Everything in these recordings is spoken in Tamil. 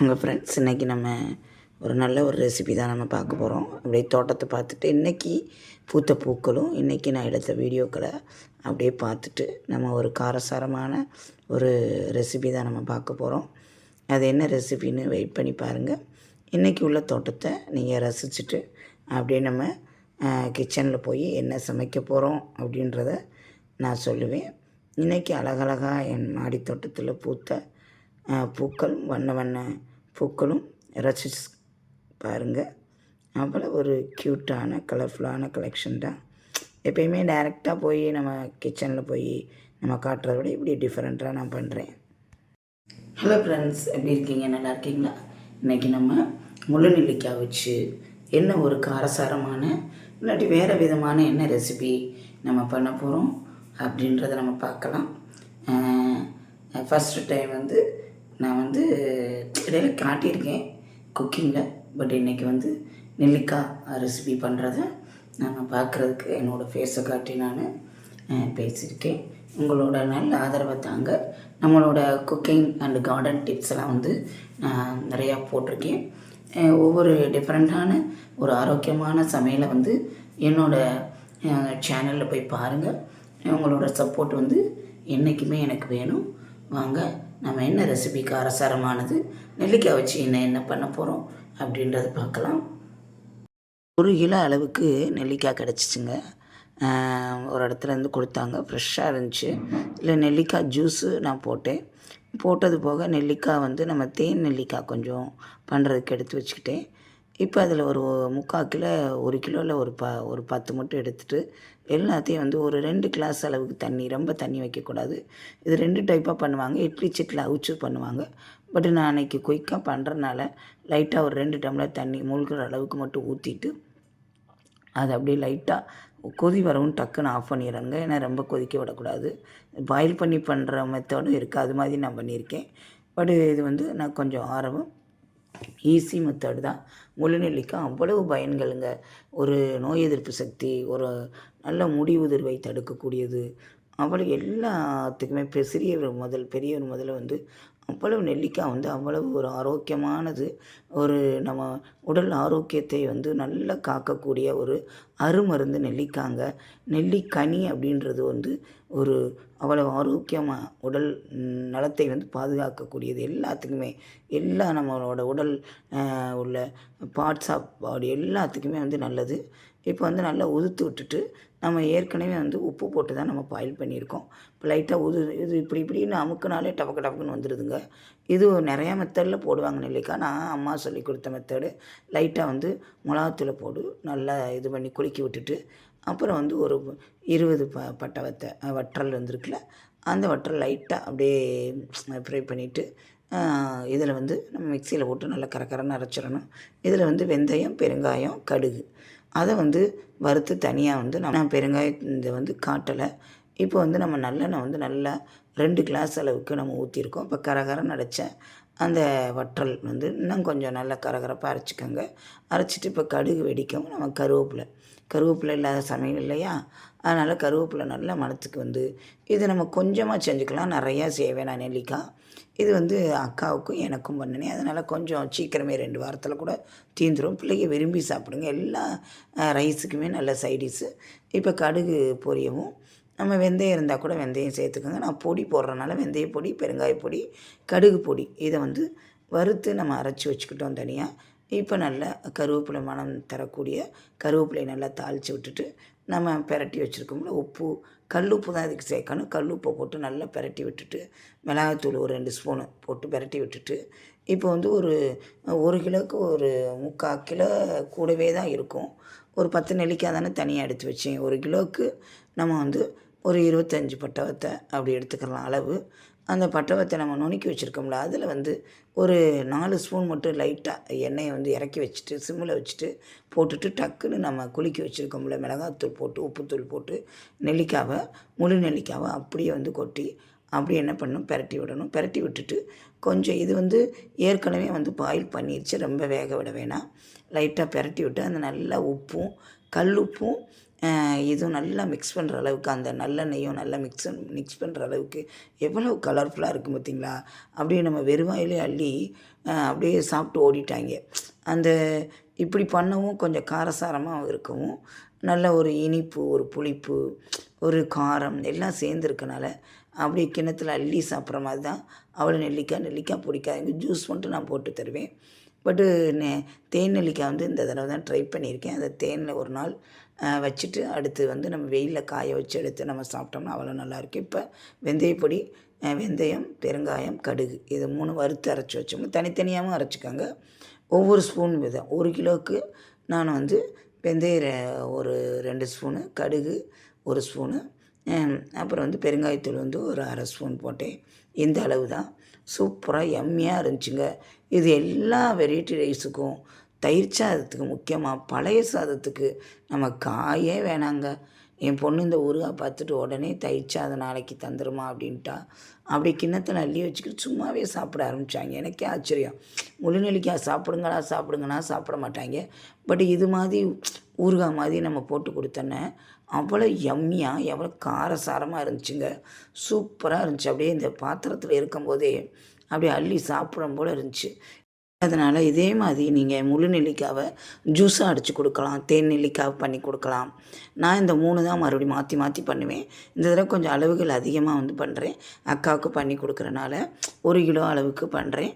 உங்கள் ஃப்ரெண்ட்ஸ் இன்றைக்கி நம்ம ஒரு நல்ல ஒரு ரெசிபி தான் நம்ம பார்க்க போகிறோம் அப்படியே தோட்டத்தை பார்த்துட்டு இன்றைக்கி பூத்த பூக்களும் இன்றைக்கி நான் எடுத்த வீடியோக்களை அப்படியே பார்த்துட்டு நம்ம ஒரு காரசாரமான ஒரு ரெசிபி தான் நம்ம பார்க்க போகிறோம் அது என்ன ரெசிபின்னு வெயிட் பண்ணி பாருங்கள் இன்றைக்கி உள்ள தோட்டத்தை நீங்கள் ரசிச்சுட்டு அப்படியே நம்ம கிச்சனில் போய் என்ன சமைக்க போகிறோம் அப்படின்றத நான் சொல்லுவேன். இன்றைக்கி அழகழகாக என் மாடி தோட்டத்தில் பூத்த பூக்கள் வண்ண வண்ண பூக்களும் ரசிச்சு பாருங்கள் அவ்வளோ ஒரு க்யூட்டான கலர்ஃபுல்லான கலெக்ஷன் தான். எப்பயுமே டைரெக்டாக போய் நம்ம கிச்சனில் போய் நம்ம காட்டுறத விட இப்படி டிஃப்ரெண்ட்டாக நான் பண்ணுறேன் ஹலோ ஃப்ரெண்ட்ஸ் எப்படி இருக்கீங்க? நல்லா இருக்கீங்களா? இன்றைக்கி நம்ம முள்ளு நெல்லிக்காய் வச்சு என்ன ஒரு காரசாரமான இல்லாட்டி வேறு விதமான என்ன ரெசிபி நம்ம பண்ண போகிறோம் அப்படின்றத நம்ம பார்க்கலாம். ஃபஸ்ட்டு டைம் வந்து நான் வந்து இடையில காட்டியிருக்கேன் குக்கிங்கில் பட் இன்றைக்கி வந்து நெல்லிக்காய் ரெசிபி பண்ணுறத நான் பார்க்குறதுக்கு என்னோடய ஃபேஸை காட்டி நான் பேசியிருக்கேன். உங்களோட நல்ல ஆதரவை தாங்க நம்மளோட குக்கிங் அண்ட் கார்டன் டிப்ஸ் எல்லாம் வந்து நான் நிறையா போட்டிருக்கேன். ஒவ்வொரு டிஃப்ரெண்ட்டான ஒரு ஆரோக்கியமான சமையலை வந்து என்னோட சேனலில் போய் பாருங்கள் உங்களோட சப்போர்ட் வந்து என்றைக்குமே எனக்கு வேணும். வாங்க நம்ம என்ன ரெசிபி காரசாரமானது நெல்லிக்காய் வச்சு என்ன என்ன பண்ண போகிறோம் அப்படின்றத பார்க்கலாம். ஒரு கிலோ அளவுக்கு நெல்லிக்காய் கிடச்சிச்சுங்க. ஒரு இடத்துல இருந்து கொடுத்தாங்க. ஃப்ரெஷ்ஷாக இருந்துச்சு. இல்லை நெல்லிக்காய் ஜூஸு நான் போட்டேன். போட்டது போக நெல்லிக்காய் வந்து நம்ம தேன் நெல்லிக்காய் கொஞ்சம் பண்ணுறதுக்கு எடுத்து வச்சுக்கிட்டேன். இப்போ அதில் ஒரு முக்கால் கிலோ ஒரு கிலோவில் ஒரு ப ஒரு பத்து மட்டும் எடுத்துகிட்டு எல்லாத்தையும் வந்து ஒரு ரெண்டு கிளாஸ் அளவுக்கு தண்ணி ரொம்ப தண்ணி வைக்கக்கூடாது. இது ரெண்டு டைப்பாக பண்ணுவாங்க. இட்லி சிட்டில் அவிச்சு பண்ணுவாங்க. பட் நான் அன்றைக்கி குயிக்காக பண்ணுறனால லைட்டாக ஒரு ரெண்டு டம்ளர் தண்ணி மூழ்கிற அளவுக்கு மட்டும் ஊற்றிட்டு அது அப்படியே லைட்டாக கொதி வரவும் டக்குன்னு ஆஃப் பண்ணிடுறாங்க. ஏன்னா ரொம்ப கொதிக்க விடக்கூடாது. பாயில் பண்ணி பண்ணுற மெத்தடும் இருக்குது அது மாதிரி நான் பண்ணியிருக்கேன். பட் இது வந்து நான் கொஞ்சம் ஆரவும் ஈஸி மெத்தட் தான். முழுநெல்லிக்கும் அவ்வளவு பயன்களுங்க. ஒரு நோய் எதிர்ப்பு சக்தி ஒரு நல்ல முடி உதிர்வை தடுக்கக்கூடியது. அவ்வளோ எல்லாத்துக்குமே பெ சிறியவர் முதல் பெரியவர் முதல்ல வந்து அவ்வளவு நெல்லிக்காய் வந்து அவ்வளவு ஒரு ஆரோக்கியமானது ஒரு நம்ம உடல் ஆரோக்கியத்தை வந்து நல்லா காக்கக்கூடிய ஒரு அருமருந்து நெல்லிக்காங்க. நெல்லிக்கனி அப்படின்றது வந்து ஒரு அவ்வளவு ஆரோக்கியமாக உடல் நலத்தை வந்து பாதுகாக்கக்கூடியது. எல்லாத்துக்குமே எல்லா நம்மளோட உடல் உள்ள பார்ட்ஸ் ஆஃப் பாடி எல்லாத்துக்குமே வந்து நல்லது. இப்போ வந்து நல்லா உதுத்து விட்டுட்டு நம்ம ஏற்கனவே வந்து உப்பு போட்டு தான் நம்ம பாயில் பண்ணியிருக்கோம். இப்போ லைட்டாக உது இது இப்படி இப்படின்னு அமுக்குனாலே டபக்கு டபக்குன்னு வந்துடுதுங்க இது நிறையா மெத்தடில் போடுவாங்க நெல்லிக்காய் நான் அம்மா சொல்லி கொடுத்த மெத்தடு லைட்டாக வந்து மிளகாத்தூளை போடு நல்லா இது பண்ணி குலுக்கி விட்டுட்டு அப்புறம் வந்து ஒரு இருபது ப பட்டை வத்தை வற்றல் வந்துருக்குல்ல அந்த வற்றல் லைட்டாக அப்படியே ஃப்ரை பண்ணிவிட்டு இதில் வந்து நம்ம மிக்சியில் போட்டு நல்லா கரக்கரன்னு அரைச்சிடணும். இதில் வந்து வெந்தயம் பெருங்காயம் கடுகு. அதை வந்து வறுத்து தனியாக வந்து நான் பெருங்காயம் வந்து காட்டலை. இப்போ வந்து நம்ம நல்லெண்ணெய் வந்து நல்லா ரெண்டு கிளாஸ் அளவுக்கு நம்ம ஊற்றிருக்கோம் இப்போ கரகரன்னு அடைச்ச அந்த வற்றல் வந்து இன்னும் கொஞ்சம் நல்லா கரகரப்பாக அரைச்சிக்கோங்க. அரைச்சிட்டு இப்போ கடுகு வெடிக்கவும் நம்ம கருவேப்பிலை. கருவேப்பிலை இல்லாத சமையல் இல்லையா? அதனால் கருவேப்பிலை நல்லா மனத்துக்கு வந்து இது நம்ம கொஞ்சமாக செஞ்சுக்கலாம். நிறையா செய்வேன் நான் நெல்லிக்காய். இது வந்து அக்காவுக்கும் எனக்கும் பண்ணினேன். அதனால் கொஞ்சம் சீக்கிரமே ரெண்டு வாரத்தில் கூட தீந்துடும் பிள்ளைங்க விரும்பி சாப்பிடுங்க. எல்லா ரைஸுக்குமே நல்ல சைடிஷ்ஷு. இப்போ கடுகு பொரியவும். நம்ம வெந்தயம் இருந்தால் கூட வெந்தயம் சேர்த்துக்கோங்க. நான் பொடி போடுறனால வெந்தய பொடி பெருங்காய பொடி கடுகு பொடி இதை வந்து வறுத்து நம்ம அரைச்சி வச்சுக்கிட்டோம் தனியாக இப்போ நல்லா கருவேப்பிலை மணம் தரக்கூடிய கருவேப்பிலை நல்லா தாளித்து விட்டுட்டு நம்ம பெரட்டி வச்சுருக்கோம்ல உப்பு கல் உப்பு தான் இதுக்கு சேர்க்கணும். கல் உப்பை போட்டு நல்லா பெரட்டி விட்டுட்டு மிளகாத்தூள் ஒரு ரெண்டு ஸ்பூனு போட்டு பெரட்டி விட்டுட்டு இப்போ வந்து ஒரு ஒரு கிலோவுக்கு ஒரு முக்கால் கிலோ கூடவே தான் இருக்கும். ஒரு பத்து நெல்லிக்காய் தானே தனியாக எடுத்து வச்சேன் ஒரு கிலோவுக்கு நம்ம வந்து ஒரு இருபத்தஞ்சி பட்டவத்தை அப்படி எடுத்துக்கலாம் அளவு. அந்த பட்டவத்தை நம்ம நுணுக்கி வச்சுருக்கோம்ல அதில் வந்து ஒரு நாலு ஸ்பூன் மட்டும் லைட்டாக எண்ணெயை வந்து இறக்கி வச்சுட்டு சிம்மில் வச்சுட்டு போட்டுட்டு டக்குன்னு நம்ம குலுக்கி வச்சுருக்கோம்ல மிளகாத்தூள் போட்டு உப்புத்தூள் போட்டு நெல்லிக்காவை முழு நெல்லிக்காவை அப்படியே வந்து கொட்டி அப்படி என்ன பண்ணணும்? பெரட்டி விடணும். பெரட்டி விட்டுட்டு கொஞ்சம் இது வந்து ஏற்கனவே வந்து பாயில் பண்ணிடுச்சு ரொம்ப வேக விட வேணாம். லைட்டாக பெரட்டி விட்டு அந்த நல்லா உப்பும் கல் உப்பும் இதுவும் நல்லா மிக்ஸ் பண்ணுற அளவுக்கு அந்த நல்லெண்ணெயும் நல்லா மிக்ஸ் மிக்ஸ் பண்ணுற அளவுக்கு எவ்வளோ கலர்ஃபுல்லாக இருக்கும் பார்த்தீங்களா அப்படியே நம்ம வெறுவாயிலே அள்ளி அப்படியே சாப்பிட்டு ஓடிட்டாங்க. அந்த இப்படி பண்ணவும் கொஞ்சம் காரசாரமாக இருக்கவும் நல்ல ஒரு இனிப்பு ஒரு புளிப்பு ஒரு காரம் எல்லாம் சேர்ந்துருக்கனால அப்படியே கிணத்துல அள்ளி சாப்பிட்ற மாதிரி தான். அவ்வளோ நெல்லிக்காய் நெல்லிக்காய் பிடிக்காது ஜூஸ் மட்டும் நான் போட்டு தருவேன். பட்டு நே தேன் நெல்லிக்காய் வந்து இந்த தடவை தான் ட்ரை பண்ணியிருக்கேன். அதை தேனில் ஒரு நாள் வச்சுட்டு அடுத்து வந்து நம்ம வெயிலில் காய வச்சு எடுத்து நம்ம சாப்பிட்டோம்னா அவ்வளோ நல்லாயிருக்கும் இப்போ வெந்தயப்பொடி வெந்தயம் பெருங்காயம் கடுகு இது மூணு வறுத்து அரைச்சி வச்சோம்னா தனித்தனியாகவும் அரைச்சிக்கோங்க. ஒவ்வொரு ஸ்பூன் விதம் ஒரு கிலோவுக்கு நான் வந்து வெந்தய ஒரு ரெண்டு ஸ்பூனு கடுகு ஒரு ஸ்பூனு அப்புறம் வந்து பெருங்காயத்தூள் வந்து ஒரு அரை ஸ்பூன் போட்டேன். இந்த அளவு தான். சூப்பராக எம்மியாக இருந்துச்சுங்க. இது எல்லா வெரைட்டி ரைஸுக்கும் தயிர் சாதத்துக்கு முக்கியமாக பழைய சாதத்துக்கு நம்ம காயே வேணாங்க. என் பொண்ணு இந்த ஊறுகாய் பார்த்துட்டு உடனே தயிர் சாதம் நாளைக்கு தந்துருமா அப்படின்ட்டா. அப்படி கிண்ணத்தில் அள்ளி வச்சுக்கிட்டு சும்மாவே சாப்பிட ஆரம்பித்தாங்க எனக்கே ஆச்சரியம். முழுநெல்லிக்காய் சாப்பிடுங்களா சாப்பிடுங்கன்னா சாப்பிட மாட்டாங்க. பட் இது மாதிரி ஊறுகாய் மாதிரி நம்ம போட்டு கொடுத்தோன்னே அவ்வளோ எம்மியாக எவ்வளோ காரசாரமாக இருந்துச்சுங்க. சூப்பராக இருந்துச்சு. அப்படியே இந்த பாத்திரத்தில் இருக்கும்போதே அப்படியே அள்ளி சாப்பிடும் போல் இருந்துச்சு. அதனால் இதே மாதிரி நீங்கள் முழு நெல்லிக்காவை ஜூஸாக அடித்து கொடுக்கலாம் தேன் நெல்லிக்காவை பண்ணி கொடுக்கலாம். நான் இந்த மூணு தான் மறுபடியும் மாற்றி மாற்றி பண்ணுவேன். இந்த தடவை கொஞ்சம் அளவுகள் அதிகமாக வந்து பண்ணுறேன் அக்காவுக்கு பண்ணி கொடுக்குறனால ஒரு கிலோ அளவுக்கு பண்ணுறேன்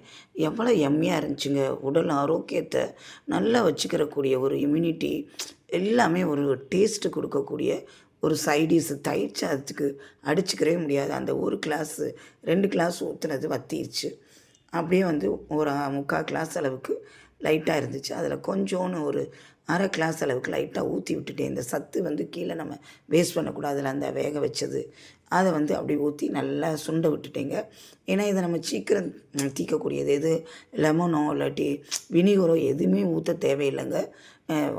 எவ்வளோ எம்மியாக இருந்துச்சுங்க. உடல் ஆரோக்கியத்தை நல்லா வச்சுக்கிறக்கூடிய ஒரு இம்யூனிட்டி எல்லாமே ஒரு டேஸ்ட்டு கொடுக்கக்கூடிய ஒரு சைடிஸ் தயிர் சாதத்துக்கு அடிச்சுக்கிறவே முடியாது. அந்த ஒரு கிளாஸு ரெண்டு கிளாஸ் ஊற்றுனது வத்திருச்சு. அப்படியே வந்து ஒரு முக்கால் கிளாஸ் அளவுக்கு லைட்டாக இருந்துச்சு. அதில் கொஞ்சோன்னு ஒரு அரை கிளாஸ் அளவுக்கு லைட்டாக ஊற்றி விட்டுட்டேன். இந்த சத்து வந்து கீழே நம்ம வேஸ்ட் பண்ணக்கூடாதுல அந்த வேக வச்சது. அதை வந்து அப்படி ஊற்றி நல்லா சுண்ட விட்டுட்டேங்க. ஏன்னா இதை நம்ம சீக்கிரம் தீக்கக்கூடியது எது? லெமனோ இல்லாட்டி வினிகரோ எதுவுமே ஊற்ற தேவையில்லைங்க.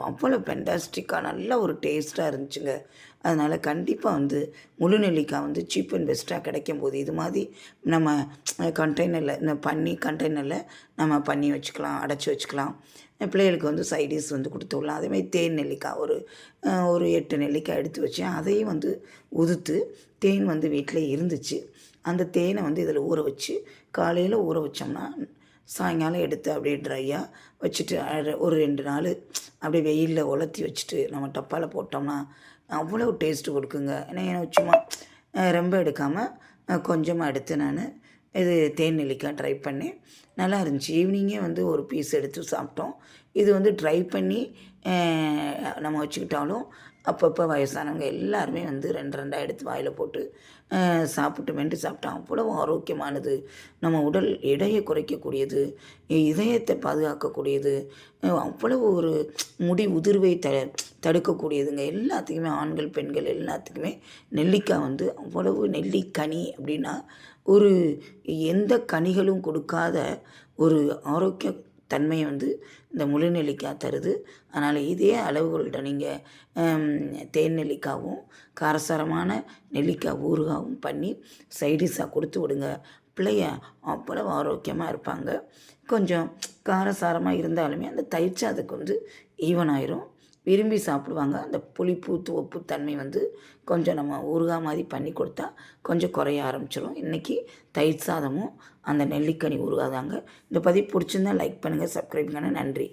அவ்வளோ பெண்டாஸ்டிக்காக நல்ல ஒரு டேஸ்ட்டாக இருந்துச்சுங்க. அதனால் கண்டிப்பாக வந்து முழு நெல்லிக்காய் வந்து சீப் அண்ட் பெஸ்ட்டாக கிடைக்கும் போது இது மாதிரி நம்ம கண்டெய்னரில் இந்த பண்ணி கண்டெய்னரில் நம்ம பண்ணி வச்சுக்கலாம் அடைச்சி வச்சுக்கலாம். பிள்ளைகளுக்கு வந்து சைடிஸ் வந்து கொடுத்து விடலாம். அதேமாதிரி தேன் நெல்லிக்காய் ஒரு ஒரு எட்டு நெல்லிக்காய் எடுத்து வச்சேன். அதையும் வந்து உதுத்து தேன் வந்து வீட்டில் இருந்துச்சு. அந்த தேனை வந்து இதில் ஊற வச்சு காலையில் ஊற வச்சோம்னா சாயங்காலம் எடுத்து அப்படியே ட்ரையாக வச்சுட்டு ஒரு ரெண்டு நாள் அப்படியே வெயிலில் உலர்த்தி வச்சுட்டு நம்ம டப்பாவில் போட்டோம்னா அவ்வளோ டேஸ்ட்டு கொடுக்குங்க. ஏன்னா என்ன சும்மா ரொம்ப எடுக்காமல் கொஞ்சமாக எடுத்து நான் இது தேன் நெல்லிக்காய் ட்ரை பண்ணேன் நல்லா இருந்துச்சு. ஈவினிங்கே வந்து ஒரு பீஸ் எடுத்து சாப்பிட்டோம். இது வந்து ட்ரை பண்ணி நம்ம வச்சுக்கிட்டாலும் அப்பப்போ வயசானவங்க எல்லாருமே வந்து ரெண்டு ரெண்டாக எடுத்து வாயில் போட்டு சாப்பிட்டு மென்று சாப்பிட்டோம் அவ்வளவு ஆரோக்கியமானது. நம்ம உடல் எடையை குறைக்கக்கூடியது இதயத்தை பாதுகாக்கக்கூடியது அவ்வளவு ஒரு முடி உதிர்வை த தடுக்கக்கூடியதுங்க. எல்லாத்துக்குமே ஆண்கள் பெண்கள் எல்லாத்துக்குமே நெல்லிக்காய் வந்து அவ்வளவு நெல்லிக்கனி அப்படின்னா ஒரு எந்த கனிகளும் கொடுக்காத ஒரு ஆரோக்கிய தன்மையை வந்து இந்த முழு நெல்லிக்காய் தருது. அதனால் இதே அளவுகள்கிட்ட நீங்கள் தேன் நெல்லிக்காவும் காரசாரமான நெல்லிக்காய் ஊறுகாவும் பண்ணி சைடிஷாக கொடுத்து விடுங்க. பிள்ளைய அவ்வளவு ஆரோக்கியமாக இருப்பாங்க. கொஞ்சம் காரசாரமாக இருந்தாலுமே அந்த தயிர் அதுக்கு வந்து ஈவன் ஆயிரும். விரும்பி சாப்பிடுவாங்க. அந்த புளிப்பு துவப்பு தன்மை வந்து கொஞ்சம் நம்ம ஊறுகாய் மாதிரி பண்ணி கொடுத்தா கொஞ்சம் குறைய ஆரம்பிச்சிடும் இன்றைக்கி தயிர் சாதமும் அந்த நெல்லிக்கனி ஊறுகாய் தாங்க. இந்த பதிவு பிடிச்சிருந்தா லைக் பண்ணுங்கள் சப்ஸ்கிரைப் பண்ணுங்கள் நன்றி.